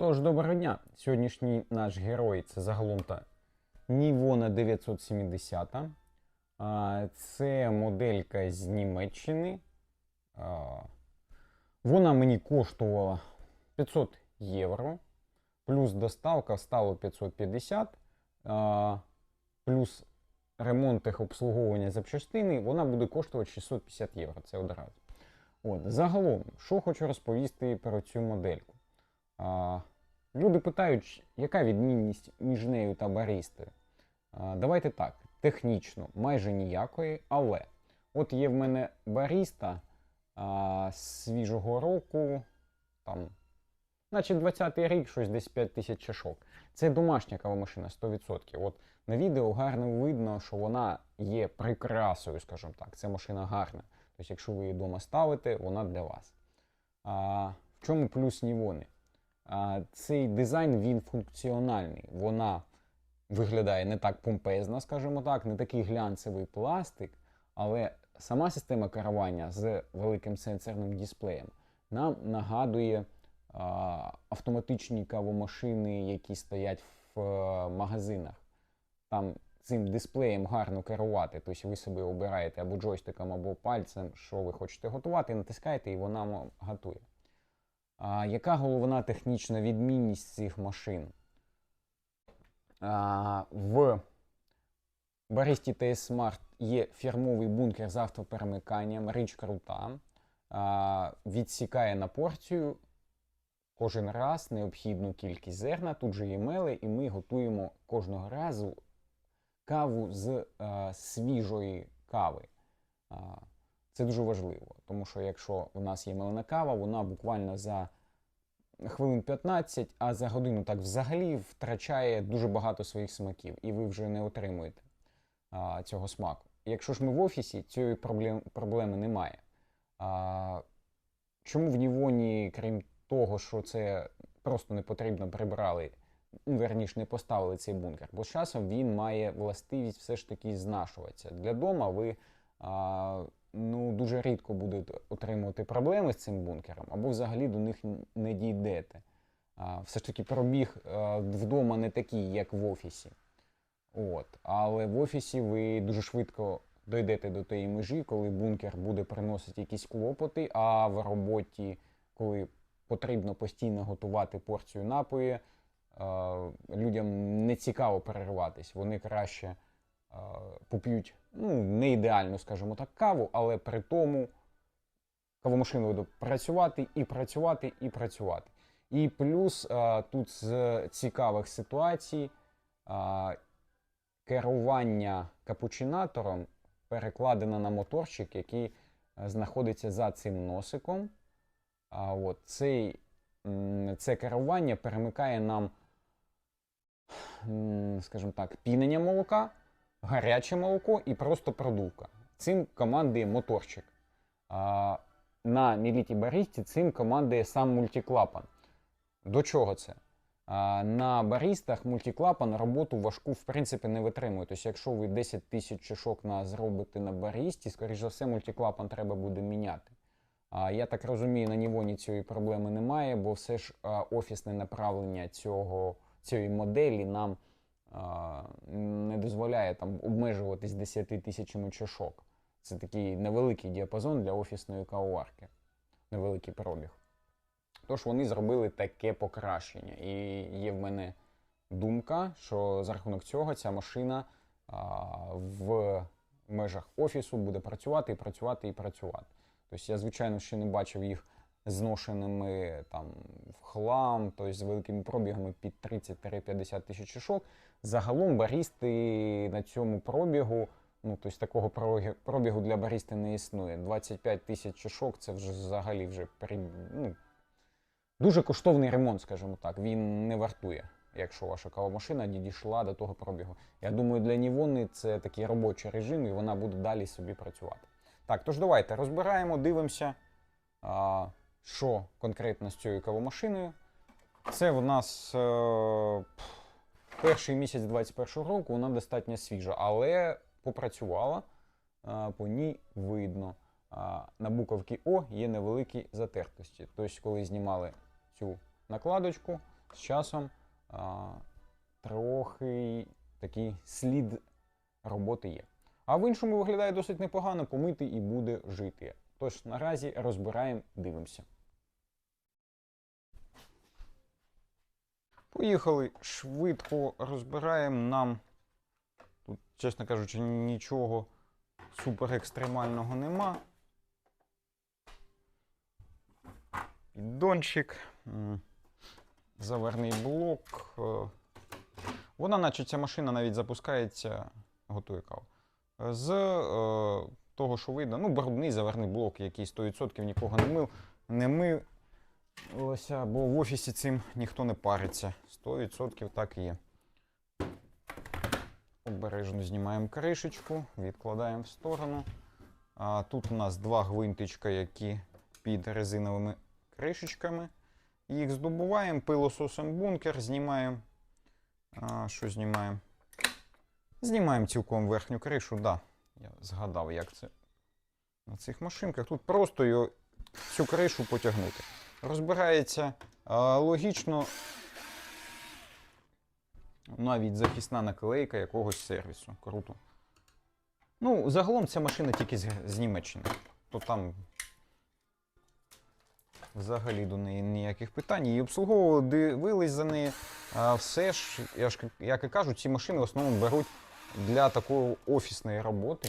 Тож, доброго дня! Сьогоднішній наш герой це загалом та Нівона 970. Це моделька з Німеччини. Вона мені коштувала 500 євро. Плюс доставка стало 550. Плюс ремонт їх обслуговування запчастини, вона буде коштувати 650 євро. Це одразу. От, загалом, що хочу розповісти про цю модельку. А, люди питають, яка відмінність між нею та барістою. А, давайте так, технічно, майже ніякої, але от є в мене баріста а, свіжого року, там, наче 20-й рік, щось десь 5 тисяч чашок. Це домашня кавомашина 100%. От на відео гарно видно, що вона є прикрасою, скажімо так. Це машина гарна. Тобто, якщо ви її вдома ставите, вона для вас. А, в чому плюс Нівони? Цей дизайн він функціональний. Вона виглядає не так помпезно, скажімо так, не такий глянцевий пластик, але сама система керування з великим сенсорним дисплеєм нам нагадує автоматичні кавомашини, які стоять в е, магазинах. Там цим дисплеєм гарно керувати. Тобто ви собі обираєте або джойстиком, або пальцем, що ви хочете готувати, натискаєте, і вона готує. А, яка головна технічна відмінність цих машин? А, в Баристі TS Smart є фірмовий бункер з автоперемиканням, річ крута. А, відсікає на порцію кожен раз необхідну кількість зерна. Тут же є мели, і ми готуємо кожного разу каву з е, свіжої кави. А, це дуже важливо, тому що якщо у нас є мелена кава, вона буквально за хвилин 15, а за годину так взагалі втрачає дуже багато своїх смаків, і ви вже не отримуєте а, цього смаку. Якщо ж ми в офісі, цієї проблем, проблеми немає. А, чому в Нівоні, крім того, що це просто не потрібно прибрали, ну, верніше, не поставили цей бункер, бо з часом він має властивість все ж таки знашуватися. Для дома ви а, ну, дуже рідко будете отримувати проблеми з цим бункером, або взагалі до них не дійдете. А, все ж таки пробіг а, вдома не такий, як в офісі. От. Але в офісі ви дуже швидко дійдете до тієї межі, коли бункер буде приносити якісь клопоти, а в роботі, коли потрібно постійно готувати порцію напої, е, людям не цікаво перериватись. Вони краще е, поп'ють ну, не ідеальну, скажімо так, каву, але при тому кавомашина буде працювати і працювати і працювати. І плюс тут з цікавих ситуацій керування капучинатором перекладено на моторчик, який е, знаходиться за цим носиком. А от цей, це керування перемикає нам, скажімо так, пінення молока, гаряче молоко і просто продувка. Цим командує моторчик. А, на Міліті Барісті цим командує сам мультиклапан. До чого це? А, на барістах мультиклапан роботу важку в принципі не витримує. Тобто, якщо ви 10 тисяч чашок на зробите на барісті, скоріш за все, мультиклапан треба буде міняти. А, я так розумію, на Нівоні цієї проблеми немає, бо все ж офісне направлення цього, цієї моделі нам не дозволяє там обмежуватись 10 тисячами чашок. Це такий невеликий діапазон для офісної кавоварки, невеликий пробіг. Тож вони зробили таке покращення. І є в мене думка, що за рахунок цього ця машина а, в межах офісу буде працювати і працювати і працювати. Тобто я, звичайно, ще не бачив їх зношеними там в хлам, тобто з великими пробігами під 30-50 тисяч чашок. Загалом барісти на цьому пробігу, ну тобто такого пробігу- для барісти не існує. 25 тисяч чашок це вже взагалі вже ну, дуже коштовний ремонт, скажімо так. Він не вартує, якщо ваша кавомашина дійшла до того пробігу. Я думаю, для Нівони це такий робочий режим, і вона буде далі собі працювати. Так, тож давайте розбираємо, дивимося, а, що конкретно з цією кавомашиною. Це в нас е, перший місяць 21-го року, вона достатньо свіжа, але попрацювала, по ній видно. На буковці О є невеликі затертості. Тобто, коли знімали цю накладочку, з часом трохи такий слід роботи є. А в іншому виглядає досить непогано, помити і буде жити. Тож наразі розбираємо, дивимося. Поїхали швидко розбираємо нам. Тут, чесно кажучи, нічого супер екстремального нема. Піддончик, заверний блок. е, Вона, наче ця машина навіть запускається, готує каву. З е, того, що видно, ну, брудний заверний блок, який 100% нікого не мив, не милося, бо в офісі цим ніхто не париться. 100% так і є. Обережно знімаємо кришечку, відкладаємо в сторону. А, тут у нас два гвинтичка, які під резиновими кришечками. Їх здобуваємо, пилососом бункер, знімаємо. А, що знімаємо? Знімаємо цілком верхню кришу, да. Я згадав, як це на цих машинках. Тут просто його, цю кришу потягнути. Розбирається логічно. Навіть захисна наклейка якогось сервісу. Круто. Ну, загалом ця машина тільки з, з Німеччини. То там взагалі до неї ніяких питань. Її обслуговували, дивились за нею. А все ж, я ж як і кажу, ці машини в основному беруть для такої офісної роботи,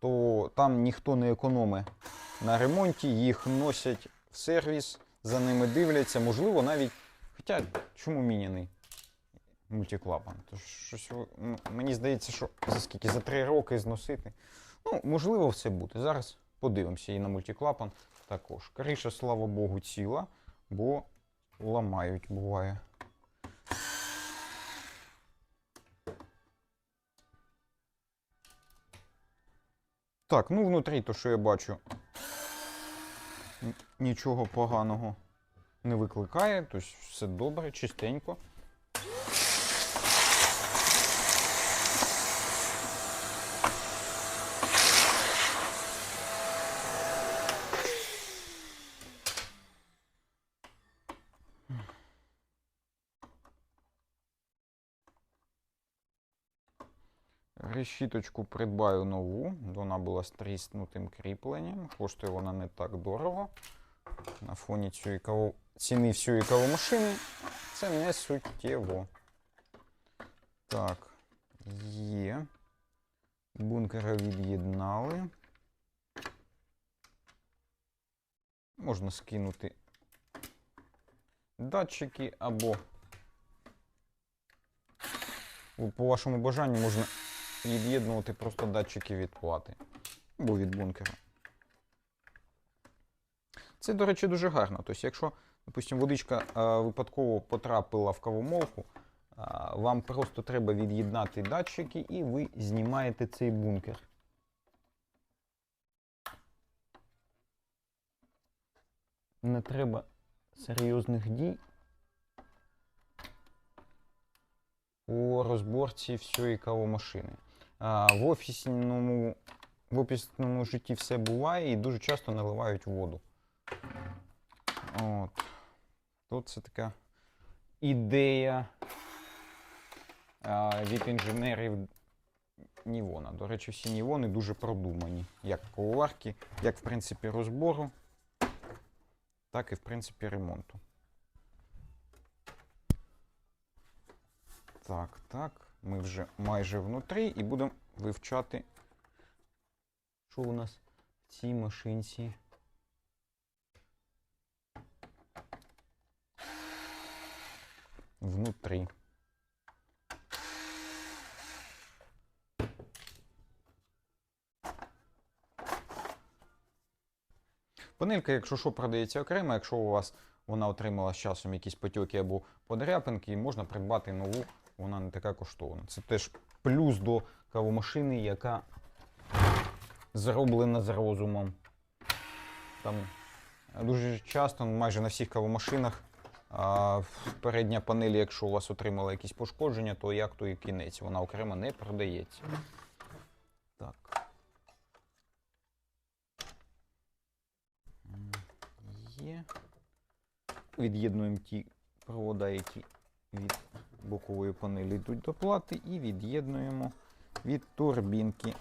то там ніхто не економить на ремонті, їх носять в сервіс, за ними дивляться, можливо, навіть. Хоча чому міняний мультиклапан? То щось мені здається, що за скільки? За три роки зносити. Ну, можливо, все буде. Зараз подивимося і на мультиклапан також. Криша, слава Богу, ціла, бо ламають буває. Так, ну внутрі, то що я бачу, нічого поганого не викликає, тобто все добре, чистенько. Решіточку придбаю нову. Вона була з тріснутим кріпленням. Коштує вона не так дорого. На фоні цієї ціни всієї кавомашини це не суттєво. Так, є. Бункера від'єднали. Можна скинути датчики або по вашому бажанню можна від'єднувати просто датчики від плати або від бункера. Це, до речі, дуже гарно. Тобто, якщо, допустимо, водичка е, випадково потрапила в кавомолку, е, вам просто треба від'єднати датчики і ви знімаєте цей бункер. Не треба серйозних дій у розборці всієї кавомашини. В, офісному, в офісному житті все буває і дуже часто наливають воду. От. Тут це така ідея від інженерів Нівона. До речі, всі Нівони дуже продумані. Як коварки, як в принципі розбору, так і в принципі ремонту. Так, так. Ми вже майже внутрі і будемо вивчати, що у нас в цій машинці. Внутрі. Панелька, якщо що, продається окремо, якщо у вас вона отримала з часом якісь потьоки або подряпинки, можна придбати нову, вона не така коштовна. Це теж плюс до кавомашини, яка зроблена з розумом. Там дуже часто, ну, майже на всіх кавомашинах, передня панель, якщо у вас отримала якісь пошкодження, то як то і кінець. Вона окремо не продається. Так. Є. Від'єднуємо ті провода, які від бокової панелі йдуть до плати і від'єднуємо від турбінки.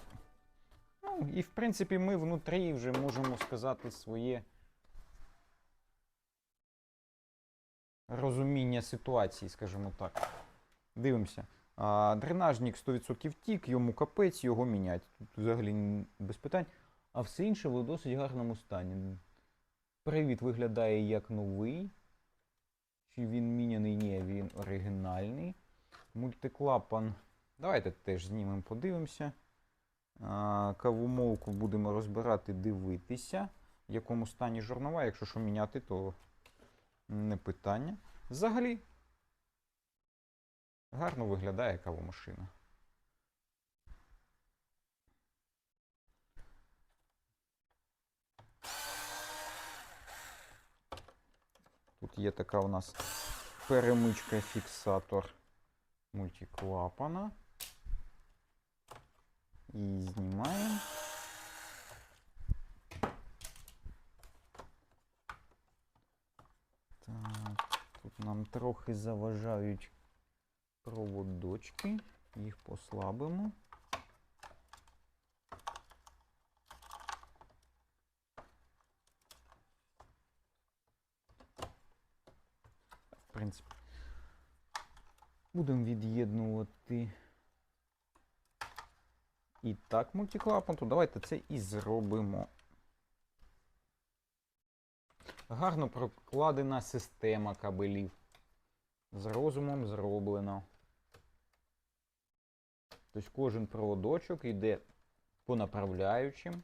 Ну, і в принципі ми внутрі вже можемо сказати своє розуміння ситуації, скажімо так. Дивимося. А, дренажник 100% тік, йому капець, його міняти. Тут взагалі без питань. А все інше в досить гарному стані. Привід виглядає як новий. Чи він міняний? Ні, він оригінальний. Мультиклапан. Давайте теж знімемо, подивимося. Кавомолку будемо розбирати, дивитися, в якому стані жорнова. Якщо що міняти, то не питання. Взагалі, гарно виглядає кавомашина. Тут є така у нас перемичка фіксатор мультиклапана. І знімаємо. Так, тут нам трохи заважають проводочки. Їх послабимо. Принципі, будемо від'єднувати і так мультиклапан, то давайте це і зробимо. Гарно прокладена система кабелів. З розумом зроблено. Тобто кожен проводочок йде по направляючим.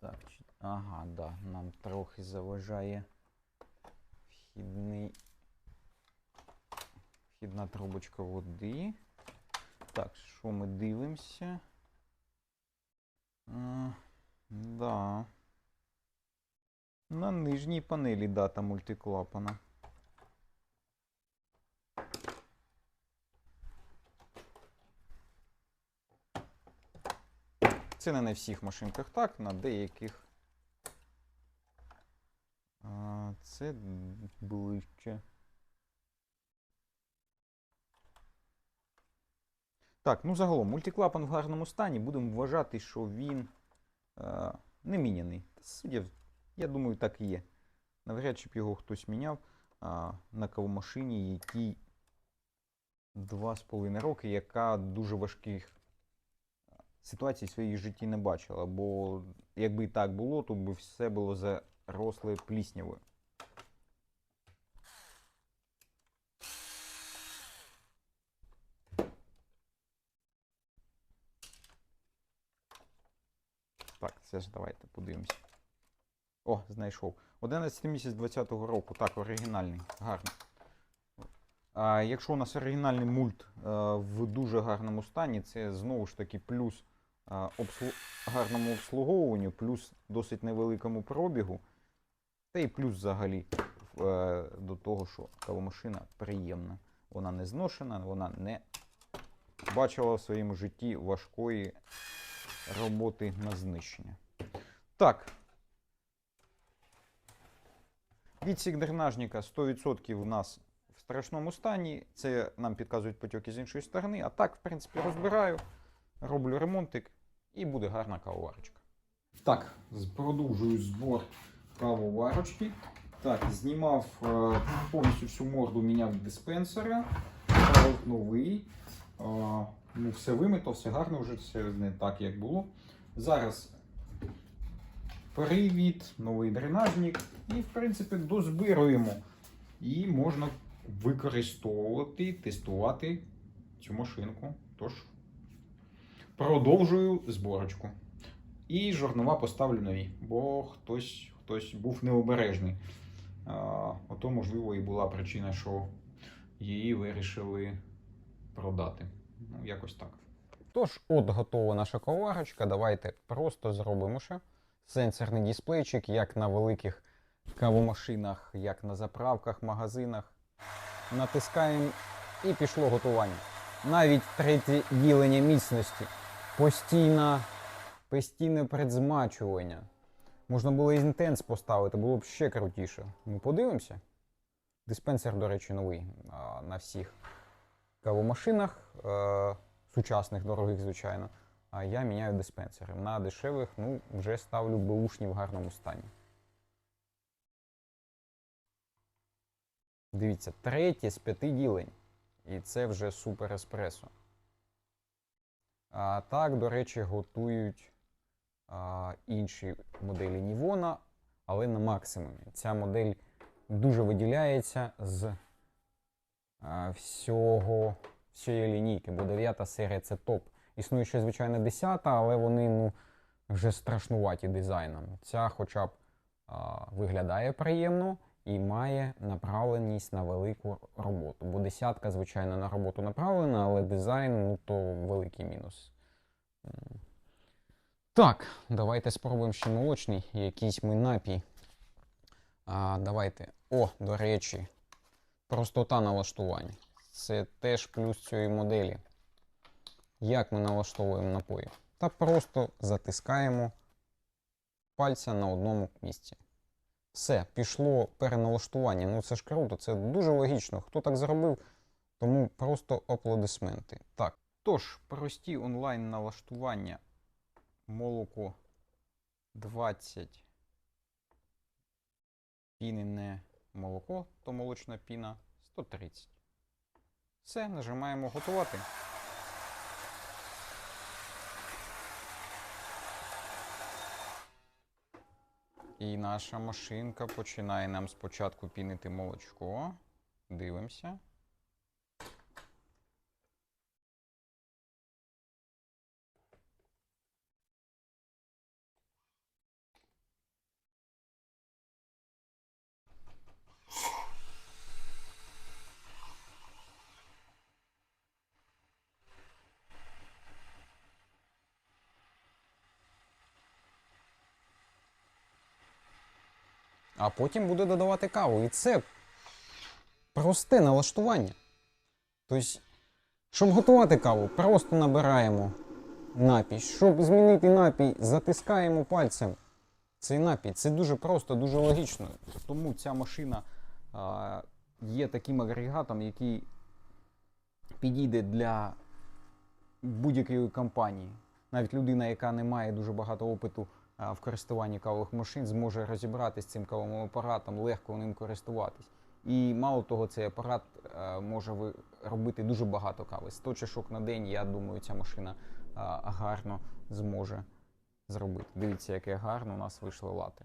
Так, чи- ага, да, нам трохи заважає вхідний. Вхідна трубочка води. Так, що ми дивимося? А, да. На нижній панелі дата мультиклапана. Це не на всіх машинках так, на деяких. А, це ближче. Так, ну загалом, мультиклапан в гарному стані. Будемо вважати, що він е, не міняний. Та Судя, я думаю, так і є. Навряд чи б його хтось міняв а, на кавомашині, якій 2,5 роки, яка дуже важких ситуацій в своїй житті не бачила. Бо якби і так було, то би все було заросле пліснявою. Так, це ж давайте подивимося. О, знайшов. 11 місяць 20-го року. Так, оригінальний. Гарно. А якщо у нас оригінальний мульт е, в дуже гарному стані, це знову ж таки плюс е, обслу... гарному обслуговуванню, плюс досить невеликому пробігу. Та й плюс взагалі е, до того, що кавомашина приємна. Вона не зношена, вона не бачила в своєму житті важкої роботи на знищення. Так. Відсік дренажника 100% у нас в страшному стані. Це нам підказують потьоки з іншої сторони. А так, в принципі, розбираю, роблю ремонтик і буде гарна кавоварочка. Так, продовжую збор кавоварочки. Так, знімав е, повністю всю морду, міняв диспенсера, ставив новий. Е, ну, все вимито, все гарно вже, все не так, як було. Зараз привід, новий дренажник і, в принципі, дозбируємо. І можна використовувати, тестувати цю машинку. Тож, продовжую зборочку. І жорнова поставлю нові, бо хтось, хтось був необережний. Ото, можливо, і була причина, що її вирішили продати. Ну, якось так. Тож, от готова наша коварочка. Давайте просто зробимо ще сенсорний дисплейчик, як на великих кавомашинах, як на заправках, магазинах. Натискаємо і пішло готування. навіть третє ділення міцності, постійна, постійне предзмачування. Можна було інтенс поставити, було б ще крутіше. Ну, подивимося. Диспенсер, до речі, новий на всіх кавомашинах, е, сучасних, дорогих, звичайно. А я міняю диспенсери. На дешевих, ну, вже ставлю беушні в гарному стані. Дивіться, третє з п'яти ділень. І це вже супер еспресо. А так, до речі, готують інші моделі Нівона, але на максимумі. Ця модель дуже виділяється з всього, всієї лінійки, бо 9 серія це топ. Існує ще, звичайно, 10, але вони ну, вже страшнуваті дизайном. Ця хоча б виглядає приємно і має направленість на велику роботу. Бо десятка, звичайно, на роботу направлена, але дизайн ну, то великий мінус. Так, давайте спробуємо ще молочний якийсь ми напій. А, давайте. О, до речі, простота налаштування. Це теж плюс цієї моделі. Як ми налаштовуємо напої? Та просто затискаємо пальця на одному місці. Все, пішло переналаштування. Ну це ж круто, це дуже логічно. Хто так зробив, тому просто аплодисменти. Так. Тож, прості онлайн налаштування молоко 20 пінене молоко, то молочна піна 130. Все, нажимаємо готувати. І наша машинка починає нам спочатку пінити молочко. Дивимося. А потім буде додавати каву. І це просте налаштування. Тобто, щоб готувати каву, просто набираємо напій. Щоб змінити напій, затискаємо пальцем цей напій. Це дуже просто, дуже логічно. Тому ця машина а, є таким агрегатом, який підійде для будь-якої компанії. Навіть людина, яка не має дуже багато опиту в користуванні кавових машин, зможе розібратися з цим кавовим апаратом, легко ним користуватись. І мало того, цей апарат а, може робити дуже багато кави. 100 чашок на день, я думаю, ця машина а, гарно зможе зробити. Дивіться, яке гарно у нас вийшло лати.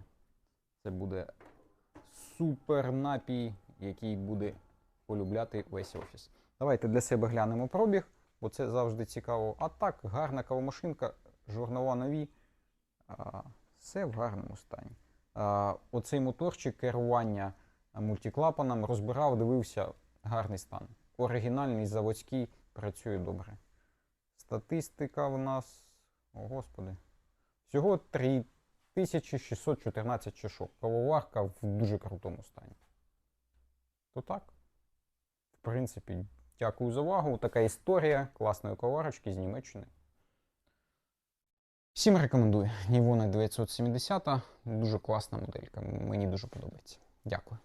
Це буде супер напій, який буде полюбляти весь офіс. Давайте для себе глянемо пробіг, бо це завжди цікаво. А так, гарна кавомашинка, журнала нові. Все в гарному стані. Оцей моторчик керування мультиклапаном розбирав, дивився гарний стан. Оригінальний, заводський, працює добре. Статистика в нас. О, господи. Всього 3614 чашок. Кавоварка в дуже крутому стані. То так. В принципі, дякую за увагу. Така історія класної кавоварочки з Німеччини. Всім рекомендую. Нівона 970. Дуже класна моделька. Мені дуже подобається. Дякую.